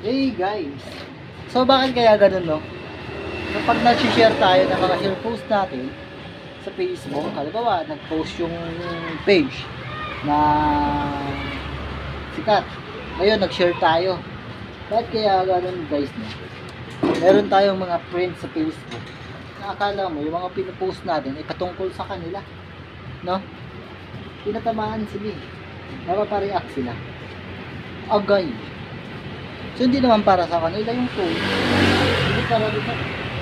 Hey guys! So bakit kaya ganun no? Kapag nag-share tayo ng mga share post natin sa Facebook, halimbawa nag-post yung page na sikat. Ngayon nag-share tayo. Bakit kaya ganun guys no? Meron tayong mga friends sa Facebook na akala mo yung mga pinopost natin ay patungkol sa kanila. No? Tinatamaan sila eh. Napapareact sila. Agay. So hindi naman para sa kanila yung post. Hindi para dito.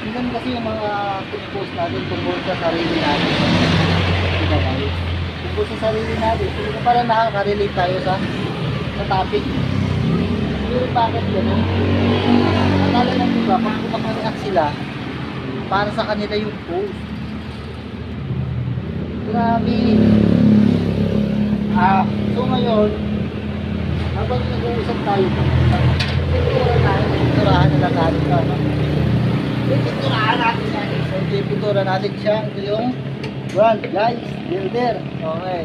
Minsan kasi yung mga post natin tungkol sa sarili natin. Diba guys? Tungkol sa sarili natin. So para nakaka-relate tayo sa sa topic. Pero bakit ganun? Akala lang diba, pag kumakareact sila, para sa kanila yung post. Grabe. Ah, so ngayon, habang nag-uusap tayo, tayo, pinturahan na lang natin ito, ano? Pinturahan natin siya. So, pintura natin siya. Ito yung brand, guys, builder. Okay.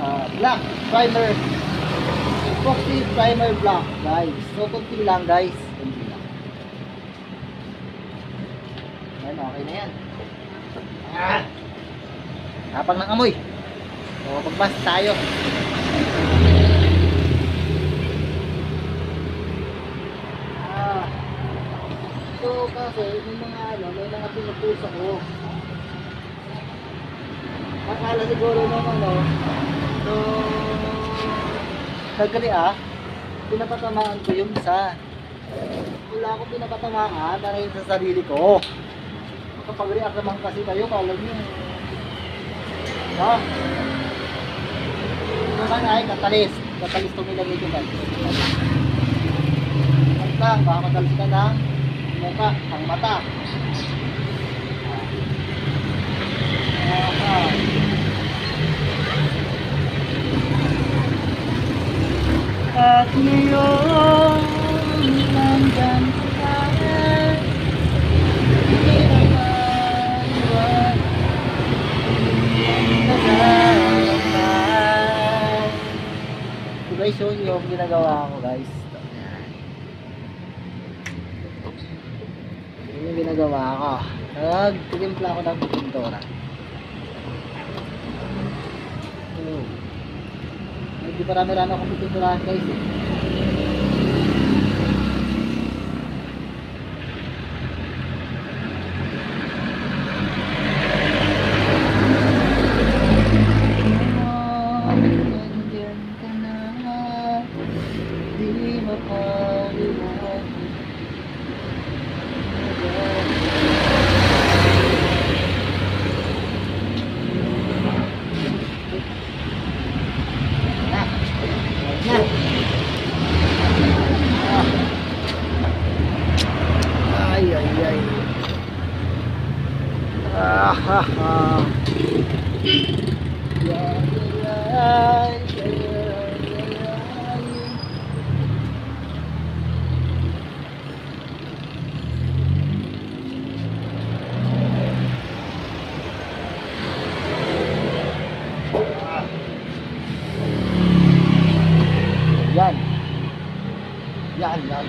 Ah, black, primer. Epoxy primer black, guys. So, kunti lang, guys. Kunti lang. Ayan, okay na yan. Ah! Tapang ng amoy. So, magbas tayo. So, kasi, may mga ano, may mga pinupusa ko. Akala siguro nung ano, no, nagkali ah, pinapatamaan ko yung isa. Wala akong pinapatamaan, dahil sa sarili ko. Kapag react naman kasi kayo, kala nyo, No? Naman ay katalis. Katalis itong nilagay ko guys. At lang, baka matalis ka ng muka, ang mata. Ah. At ngayon, nandyan ka Hindi naman iwan So guys, yun yung ginagawa ko guys. Ginagawa ko. Nagtimpla ako ng pintura. So, medyo marami-rami akong pipinturahan guys. Eh. Nandiyan ka na, di mapaliwanag. Na, na. Ah. Ay, ay, ay. Ah, ha, ha. Yan. Yan, yan.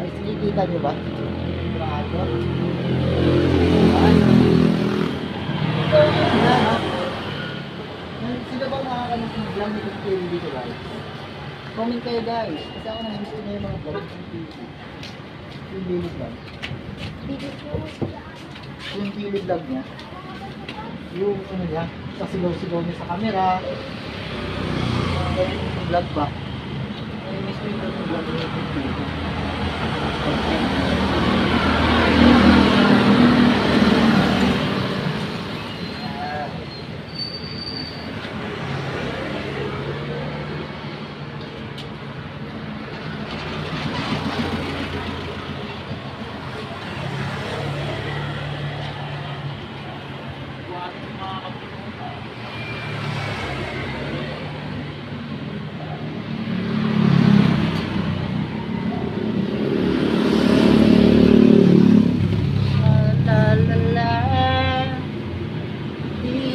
Ay, Nakikita niyo ba? Ay. Sino ba nakakanood ng vlog ni Kelly dito guys? Comment kayo guys. Kasi ako nang gusto niya yung mga vlog. Yung daily vlog. Yung daily vlog niya. Yung ano niya. Kasigaw-sigaw niya sa camera. Vlog ba? Ay, miss ko yung vlog niya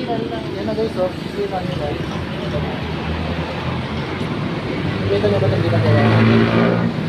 Sisipan lang. Yan na guys, oh. Sisipan nyo guys. Kita nyo ba ito ginagawa?